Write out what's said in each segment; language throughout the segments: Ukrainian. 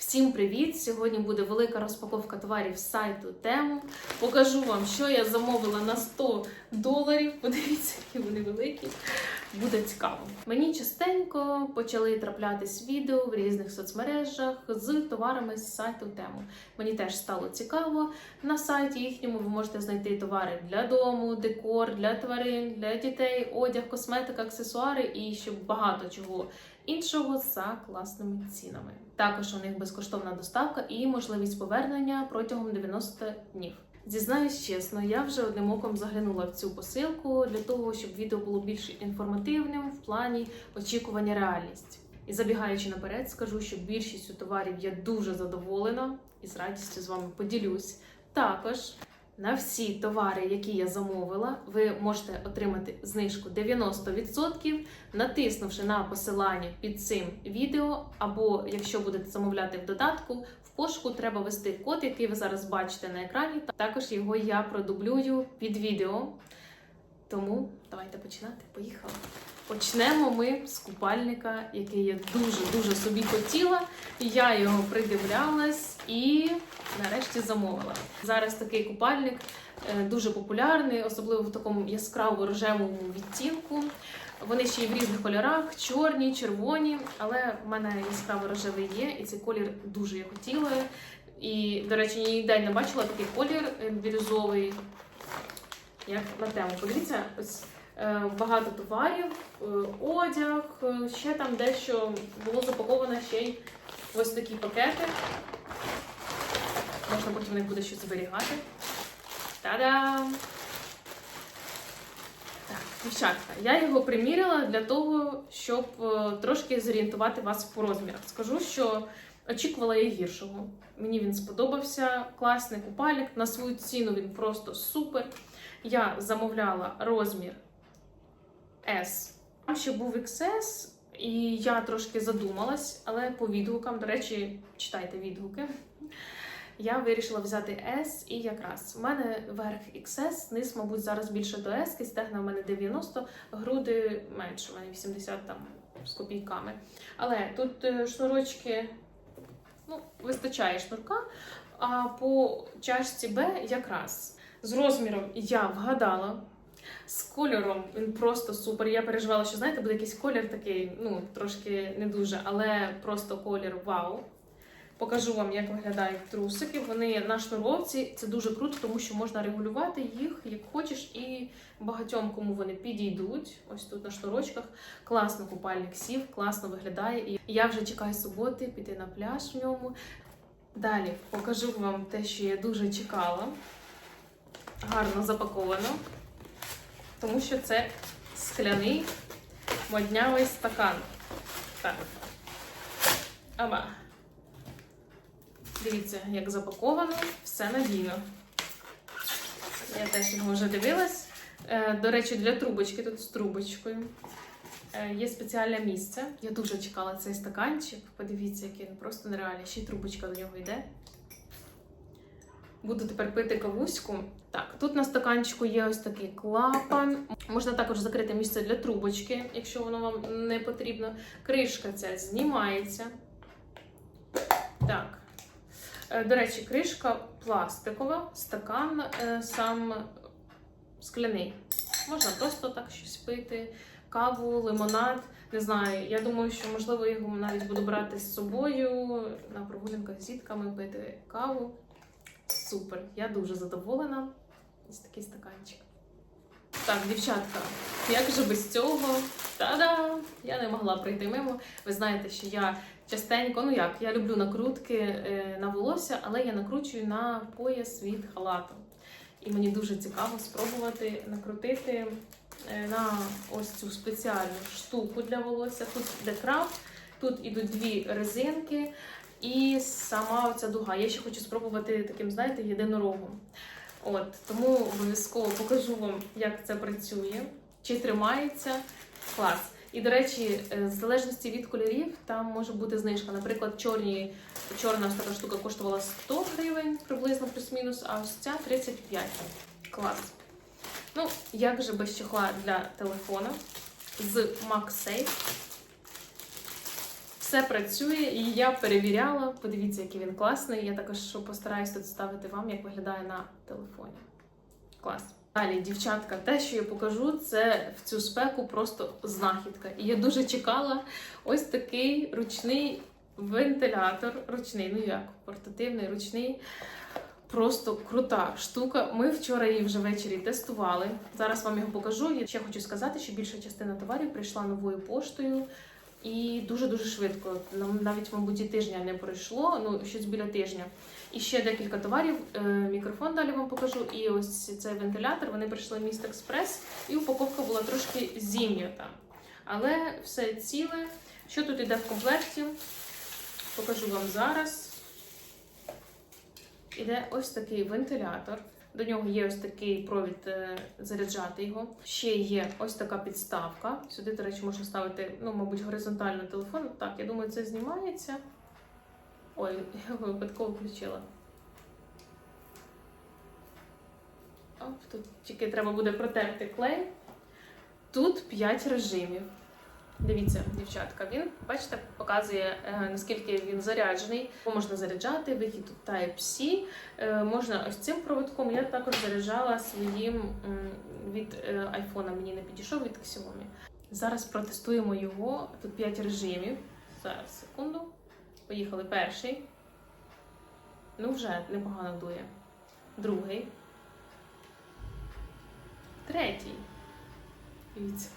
Всім привіт! Сьогодні буде велика розпаковка товарів з сайту Тему. Покажу вам, що я замовила на 100 доларів. Подивіться, які вони великі. Буде цікаво. Мені частенько почали траплятись відео в різних соцмережах з товарами з сайту Тему. Мені теж стало цікаво. На сайті їхньому ви можете знайти товари для дому, декор, для тварин, для дітей, одяг, косметика, аксесуари і ще багато чого іншого за класними цінами. Також у них безкоштовна доставка і можливість повернення протягом 90 днів. Зізнаюсь чесно, я вже одним оком заглянула в цю посилку для того, щоб відео було більш інформативним в плані очікування реальність. І забігаючи наперед, скажу, що більшістю товарів я дуже задоволена і з радістю з вами поділюсь. Також на всі товари, які я замовила, ви можете отримати знижку 90%, натиснувши на посилання під цим відео, або якщо будете замовляти в додатку, в пошуку треба ввести код, який ви зараз бачите на екрані. Також його я продублюю під відео. Тому давайте починати. Поїхали. Почнемо ми з купальника, який я дуже-дуже собі хотіла. Я його придивлялась і нарешті замовила. Зараз такий купальник е, дуже популярний, особливо в такому яскраво рожевому відтінку. Вони ще й в різних кольорах: чорні, червоні, але в мене яскраво рожевий є, і цей колір дуже я хотіла. І, до речі, ніде не бачила такий колір бірюзовий, як на тему. Подивіться, ось багато товарів, е, одяг, е, ще там дещо було запаковано ще й ось такі пакети. Можна потім в них буде щось зберігати. Та-дам! Так, дівчатка, я його приміряла для того, щоб е, трошки зорієнтувати вас по розмірах. Скажу, що очікувала я гіршого. Мені він сподобався, класний купальник. На свою ціну він просто супер. Я замовляла розмір S. Там ще був XS, і я трошки задумалась, але по відгукам, до речі, читайте відгуки. Я вирішила взяти S і якраз. У мене верх XS, низ, мабуть, зараз більше до S, стегна в мене 90, груди менше, у мене 80 там з копійками. Але тут е, шнурочки, ну, вистачає шнурка, а по чашці B якраз. З розміром я вгадала. З кольором він просто супер. Я переживала, що знаєте, буде якийсь колір такий, ну трошки не дуже, але просто колір вау. Покажу вам, як виглядають трусики. Вони на шнуровці. Це дуже круто, тому що можна регулювати їх як хочеш, і багатьом кому вони підійдуть. Ось тут на шнурочках. Класно купальник сів, класно виглядає. І я вже чекаю суботи піти на пляж в ньому. Далі покажу вам те, що я дуже чекала. Гарно запаковано, тому що це скляний моднявий стакан. Так. Аба. Дивіться, як запаковано, все надійно. Я теж його вже дивилась. Е, До речі, для трубочки тут з трубочкою. Е, Є спеціальне місце. Я дуже чекала цей стаканчик. Подивіться, який він просто нереальний. Ще й трубочка до нього йде. Буду тепер пити кавуську. Так, тут на стаканчику є ось такий клапан. Можна також закрити місце для трубочки, якщо воно вам не потрібно. Кришка ця знімається. Так. Е, До речі, кришка пластикова, стакан е, сам скляний. Можна просто так щось пити, каву, лимонад. Не знаю. Я думаю, що можливо його навіть буду брати з собою на прогулянках з дітками, пити каву. Супер! Я дуже задоволена. Ось такий стаканчик. Так, дівчатка, як же без цього? Та-да! Я не могла пройти мимо. Ви знаєте, що я частенько, ну як, я люблю накрутки е, на волосся, але я накручую на пояс від халату. І мені дуже цікаво спробувати накрутити е, на ось цю спеціальну штуку для волосся. Тут де краб, тут ідуть дві резинки і сама оця дуга. Я ще хочу спробувати таким, знаєте, єдинорогом. От, тому обов'язково покажу вам, як це працює, чи тримається. Клас. І, до речі, е, в залежності від кольорів там може бути знижка. Наприклад, чорні, чорна така штука коштувала 100 гривень, приблизно плюс-мінус, а ось ця 35. Клас. Ну, як же без чехла для телефона з MagSafe. Все працює, і я перевіряла. Подивіться, який він класний. Я також постараюсь тут ставити вам, як виглядає на телефоні. Клас. Далі, дівчатка, те, що я покажу, це в цю спеку просто знахідка. І я дуже чекала ось такий ручний вентилятор. Ручний, ну як, портативний, ручний. Просто крута штука. Ми вчора її вже ввечері тестували. Зараз вам його покажу. Я ще хочу сказати, що більша частина товарів прийшла новою поштою. І дуже-дуже швидко. Нам навіть, мабуть, і тижня не пройшло, ну щось біля тижня. І ще декілька товарів. Е, Мікрофон далі вам покажу. І ось цей вентилятор. Вони прийшли в міст Експрес, і упаковка була трошки зім'ята. Але все ціле. Що тут іде в комплекті? Покажу вам зараз. Іде ось такий вентилятор. До нього є ось такий провід е, заряджати його. Ще є ось така підставка. Сюди, до речі, можна ставити, ну, мабуть, горизонтально телефон. Так, я думаю, це знімається. Ой, я випадково включила. Оп, тут тільки треба буде протерти клей. Тут 5 режимів. Дивіться, дівчатка, він, бачите, показує, е, наскільки він заряджений. Можна заряджати, вихід тут Type-C. Е, можна ось цим проводком. Я також заряджала своїм від е, айфона, мені не підійшов від Xiaomi. Зараз протестуємо його. Тут 5 режимів. Зараз, секунду. Поїхали перший. Ну, вже непогано дує. Другий. Третій. Дивіться.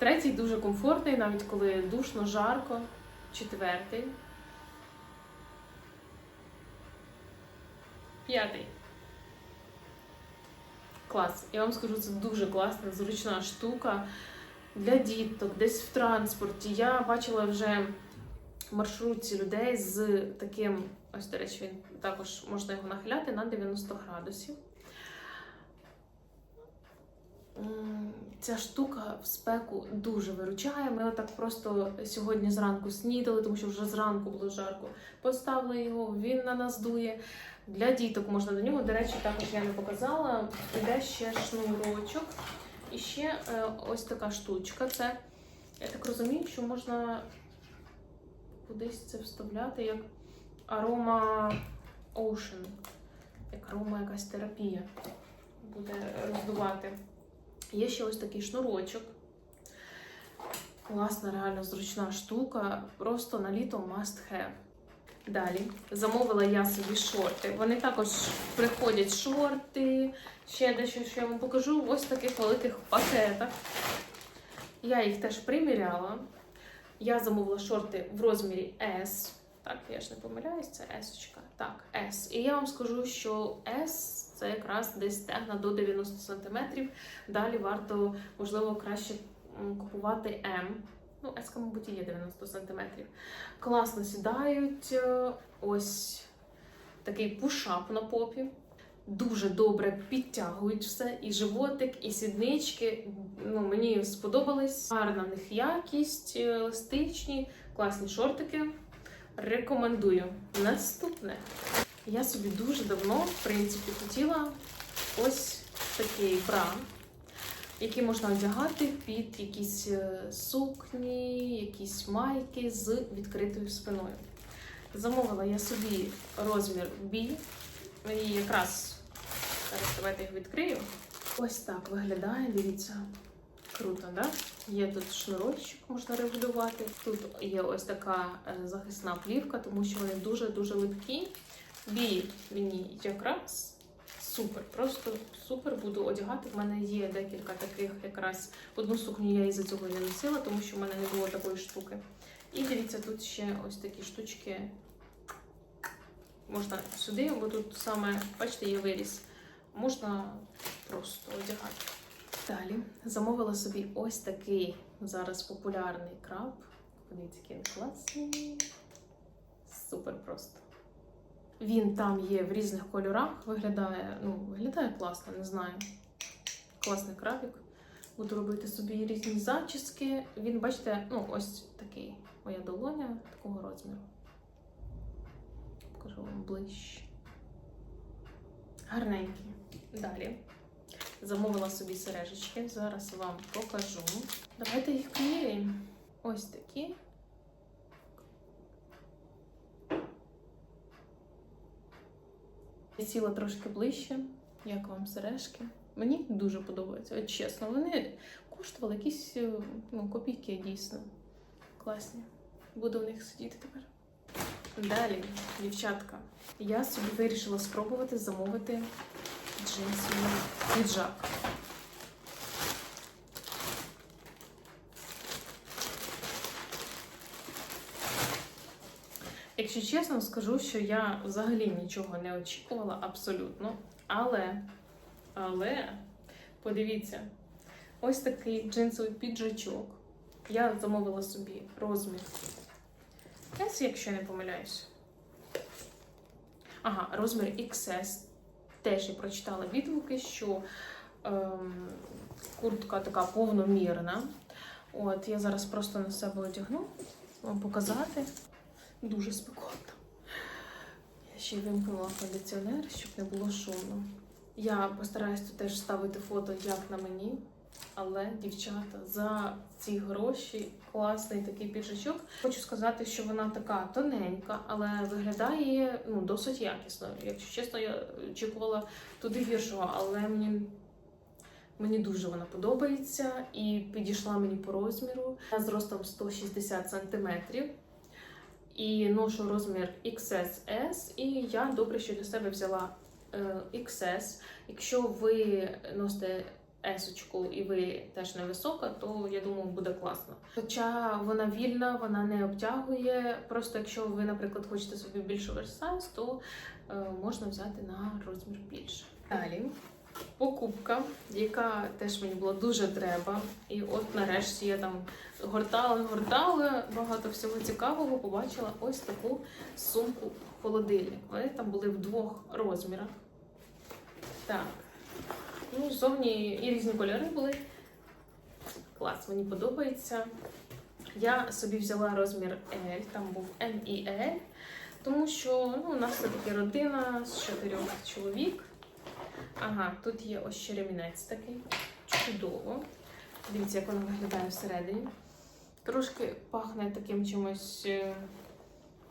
Третій дуже комфортний, навіть коли душно, жарко. Четвертий. П'ятий. Клас. Я вам скажу, це дуже класна, зручна штука для діток, десь в транспорті. Я бачила вже маршрутці людей з таким, ось, до речі, він також можна його нахиляти на 90 градусів. Ця штука в спеку дуже виручає. Ми отак просто сьогодні зранку снідали, тому що вже зранку було жарко. Поставили його, він на нас дує. Для діток можна до нього. До речі, також я не показала. Іде ще шнурочок. І ще е, ось така штучка. Це, я так розумію, що можна кудись це вставляти як арома Ocean, як арома якась терапія буде роздувати. Є ще ось такий шнурочок. Класна, реально зручна штука. Просто на літо must have. Далі замовила я собі шорти. Вони також приходять шорти, ще дещо, що я вам покажу в ось таких великих пакетах. Я їх теж приміряла. Я замовила шорти в розмірі S. Так, я ж не помиляюсь, це S. Так, S. І я вам скажу, що S це якраз десь стегна до 90 см. Далі варто, можливо, краще купувати М. Ну, S, мабуть, і є 90 см. Класно сідають. е, Ось такий пушап на попі. Дуже добре підтягують все, і животик, і сіднички. Ну, мені сподобались. Гарна в них якість, е, еластичні, класні шортики. Рекомендую. Наступне. Я собі дуже давно, в принципі, хотіла ось такий бра, який можна одягати під якісь е, сукні, якісь майки з відкритою спиною. Замовила я собі розмір B. І якраз зараз давайте їх відкрию. Ось так виглядає, дивіться. Круто, да? Є тут шнурочок, можна регулювати. Тут є ось така е, захисна плівка, тому що вони дуже-дуже липкі. Бій мені якраз супер, просто супер буду одягати. В мене є декілька таких якраз одну сукню я із-за цього не носила, тому що в мене не було такої штуки. І дивіться, тут ще ось такі штучки. Можна сюди, бо тут саме, бачите, є виріс. Можна просто одягати. Далі замовила собі ось такий зараз популярний краб. Подивіться, який він класний. Супер просто. Він там є в різних кольорах, виглядає, ну, виглядає класно, не знаю. Класний крабик. Буду робити собі різні зачіски. Він, бачите, ну, ось такий. Моя долоня такого розміру. Покажу вам ближче. Гарненький. Далі. Замовила собі сережечки. Зараз вам покажу. Давайте їх поміряємо. Ось такі. Я сіла трошки ближче, як вам сережки. Мені дуже подобаються, от чесно, вони коштували якісь е, ну, копійки дійсно. Класні. Буду в них сидіти тепер. Далі, дівчатка, я собі вирішила спробувати замовити джинсовий піджак. Якщо чесно, скажу, що я взагалі нічого не очікувала абсолютно. Але, але, подивіться, ось такий джинсовий піджачок. Я замовила собі розмір S, якщо я не помиляюсь. Ага, розмір XS. Теж я прочитала відгуки, що ем, куртка така повномірна. От, я зараз просто на себе одягну, вам показати. Дуже спекотно. Я ще вимкнула кондиціонер, щоб не було шумно. Я постараюсь тут теж ставити фото, як на мені. Але, дівчата, за ці гроші класний такий піджачок. Хочу сказати, що вона така тоненька, але виглядає ну, досить якісно. Якщо чесно, я очікувала туди гіршого, але мені, мені дуже вона подобається і підійшла мені по розміру. Я зростом 160 см. І ношу розмір XSS, і я добре, що для себе взяла е, XS. Якщо ви носите есочку і ви теж невисока, то я думаю, буде класно. Хоча вона вільна, вона не обтягує. Просто якщо ви, наприклад, хочете собі більше оверсайз, то е, можна взяти на розмір більше. Далі покупка, яка теж мені була дуже треба. І от нарешті я там гортала, гортала, багато всього цікавого. Побачила ось таку сумку холодильник. Вони там були в двох розмірах. Так. Ну, зовні і різні кольори були. Клас, мені подобається. Я собі взяла розмір L, там був М і L, тому що ну, у нас все-таки родина з чотирьох чоловік. Ага, тут є ось ще ремінець такий. Чудово. Дивіться, як воно виглядає всередині. Трошки пахне таким чимось. е,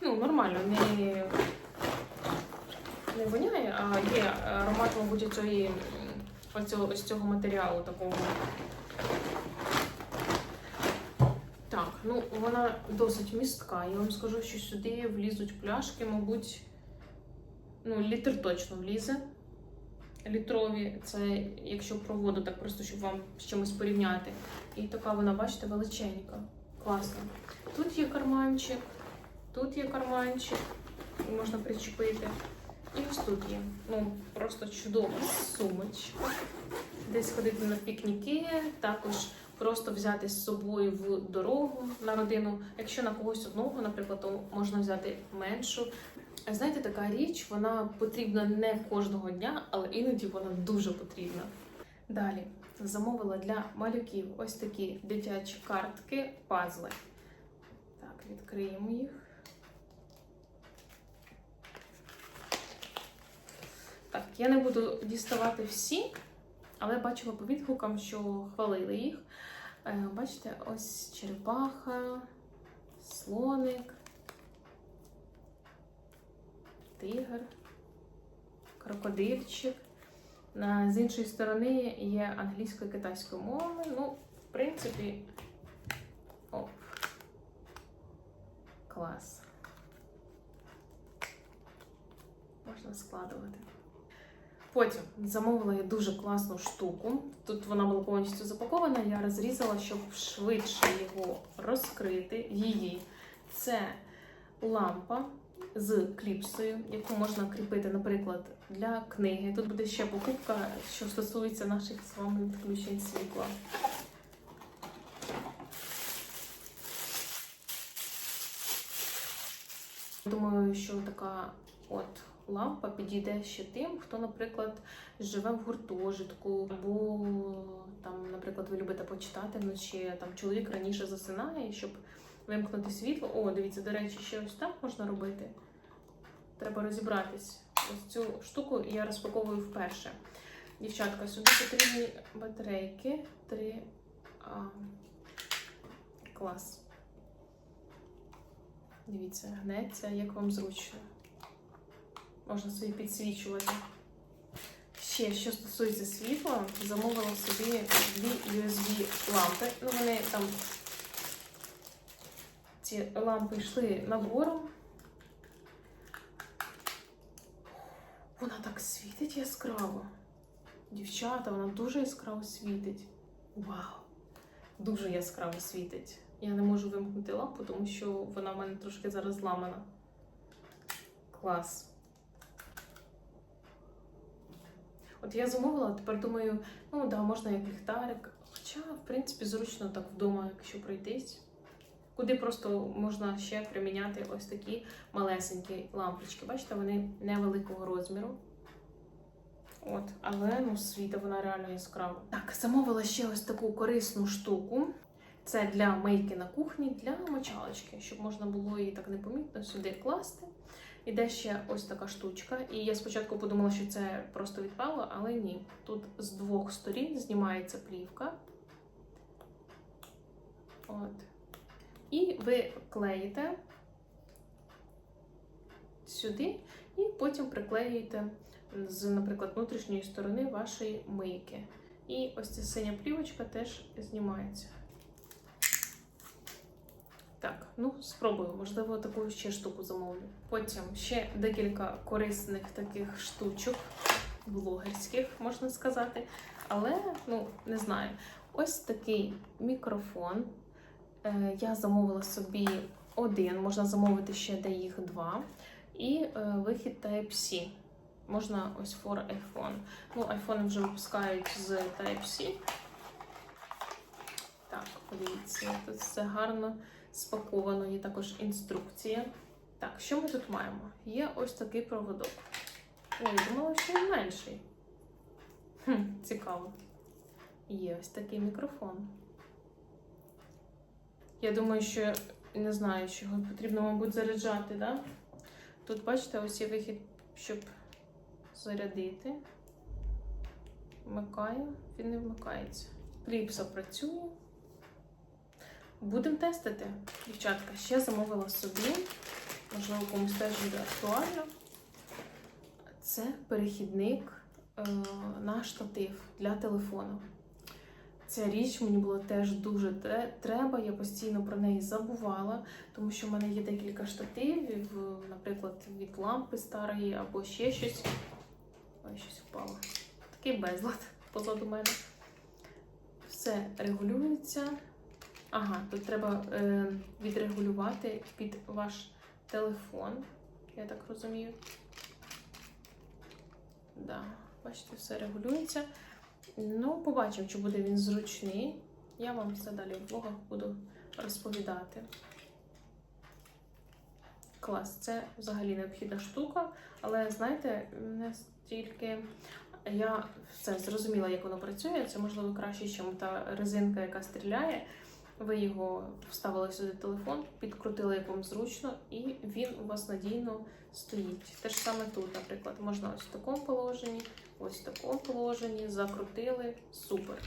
Ну, нормально, не, не воняє, а є аромат, мабуть, цієї, оцього, ось цього матеріалу такого. Так, ну вона досить містка. Я вам скажу, що сюди влізуть пляшки, мабуть, ну, літр точно влізе. Літрові, це якщо про воду, так просто щоб вам з чимось порівняти. І така вона, бачите, величенька. Класно. Тут є карманчик, тут є карманчик, можна причепити. І ось тут є. Ну, просто чудова сумочка. Десь ходити на пікніки, також просто взяти з собою в дорогу на родину. Якщо на когось одного, наприклад, то можна взяти меншу. Знаєте, така річ, вона потрібна не кожного дня, але іноді вона дуже потрібна. Далі замовила для малюків ось такі дитячі картки, пазли. Так, відкриємо їх. Так, я не буду діставати всі, але бачила по відгукам, що хвалили їх. Е, Бачите, ось черепаха, слоник, тигр, крокодильчик. З іншої сторони є англійською і китайською мовами. Ну, в принципі, оп. Клас. Можна складувати. Потім замовила я дуже класну штуку. Тут вона була повністю запакована. Я розрізала, щоб швидше його розкрити. Її це лампа з кліпсою, яку можна кріпити, наприклад, для книги. Тут буде ще покупка, що стосується наших з вами відключень світла. Думаю, що така от лампа підійде ще тим, хто, наприклад, живе в гуртожитку, або там, наприклад, ви любите почитати вночі, там чоловік раніше засинає, щоб вимкнути світло. О, дивіться, до речі, ще ось так можна робити. Треба розібратись. Ось цю штуку я розпаковую вперше. Дівчатка, сюди потрібні батарейки. Три. А, клас. Дивіться, гнеться, як вам зручно. Можна собі підсвічувати. Ще, що стосується світла, замовила собі дві USB лампи. Ну, вони там ці лампи йшли набором. Вона так світить яскраво. Дівчата, вона дуже яскраво світить. Вау! Дуже яскраво світить. Я не можу вимкнути лампу, тому що вона в мене трошки зараз зламана. Клас. От я замовила, тепер думаю, ну да, можна як ліхтарик. Хоча, в принципі, зручно так вдома, якщо пройтись. Куди просто можна ще приміняти ось такі малесенькі лампочки. Бачите, вони невеликого розміру. От, але ну, світа вона реально яскрава. Так, замовила ще ось таку корисну штуку. Це для мийки на кухні, для мочалочки, щоб можна було її так непомітно сюди класти. Іде ще ось така штучка. І я спочатку подумала, що це просто відпало, але ні. Тут з двох сторін знімається плівка. От. І ви клеїте сюди, і потім приклеюєте з, наприклад, внутрішньої сторони вашої мийки. І ось ця синя плівочка теж знімається. Так, ну спробую, можливо, таку ще штуку замовлю. Потім ще декілька корисних таких штучок, блогерських, можна сказати. Але, ну, не знаю, ось такий мікрофон. Е, Я замовила собі один, можна замовити ще де їх два. І е, вихід Type-C. Можна ось for iPhone. Ну, iPhone вже випускають з Type-C. Так, подивіться, тут все гарно спаковано, є також інструкція. Так, що ми тут маємо? Є ось такий проводок. Ой, думала, що він менший. Хм, цікаво. Є ось такий мікрофон. Я думаю, що не знаю, що його потрібно, мабуть, заряджати, да? Тут, бачите, ось є вихід, щоб зарядити. Вмикаю, він не вмикається. Кліпса працює. Будемо тестити, дівчатка. Ще замовила собі, можливо, комусь теж буде актуально. Це перехідник е, на штатив для телефону. Ця річ мені було теж дуже треба. Я постійно про неї забувала, тому що в мене є декілька штативів, наприклад, від лампи старої або ще щось. Ой, щось впало. Такий безлад позаду мене. Все регулюється. Ага, тут треба е, відрегулювати під ваш телефон, я так розумію. Да, бачите, все регулюється. Ну, побачимо, чи буде він зручний. Я вам все далі в влогах буду розповідати. Клас, це взагалі необхідна штука, але знаєте, не стільки. Я все зрозуміла, як воно працює. Це можливо краще, ніж та резинка, яка стріляє. Ви його вставили сюди телефон, підкрутили як вам зручно, і він у вас надійно стоїть. Те ж саме тут, наприклад, можна ось в такому положенні, ось в такому положенні, закрутили. Супер.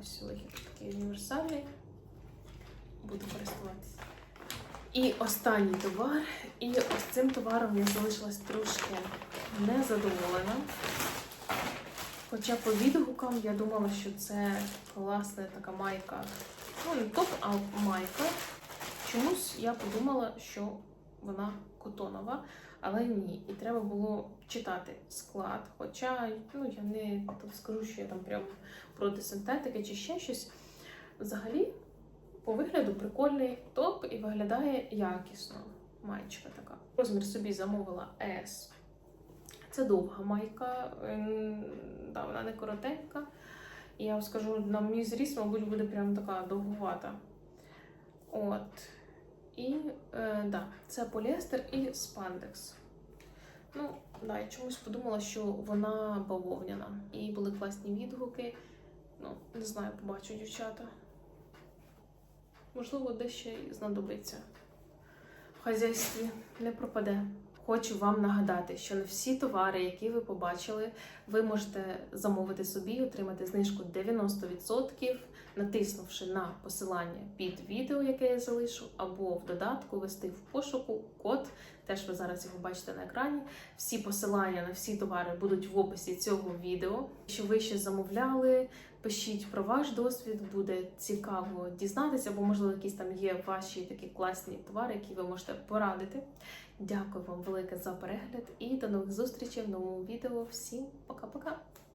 Ось вихід такий універсальний. Буду користуватися. І останній товар. І ось цим товаром я залишилась трошки незадоволена. Хоча по відгукам я думала, що це класна така майка. Ну, не топ, а майка. Чомусь я подумала, що вона котонова, але ні. І треба було читати склад. Хоча ну, я не скажу, що я там прям проти синтетики чи ще щось. Взагалі, по вигляду прикольний топ і виглядає якісно. Маєчка така. Розмір собі замовила S. Це довга майка, да, вона не коротенька. Я вам скажу, на мій зріст, мабуть, буде прям така довгувата. От. І е, да, це поліестер і спандекс. Ну, да, я чомусь подумала, що вона бавовняна. І були класні відгуки. Ну, не знаю, побачу дівчата. Можливо, дещо й знадобиться. В хазяйстві не пропаде. Хочу вам нагадати, що не всі товари, які ви побачили, ви можете замовити собі і отримати знижку 90%, натиснувши на посилання під відео, яке я залишу, або в додатку ввести в пошуку код Теж ви зараз його бачите на екрані. Всі посилання на всі товари будуть в описі цього відео. Якщо ви ще замовляли, пишіть про ваш досвід, буде цікаво дізнатися, бо можливо якісь там є ваші такі класні товари, які ви можете порадити. Дякую вам велике за перегляд і до нових зустрічей в новому відео. Всім пока-пока!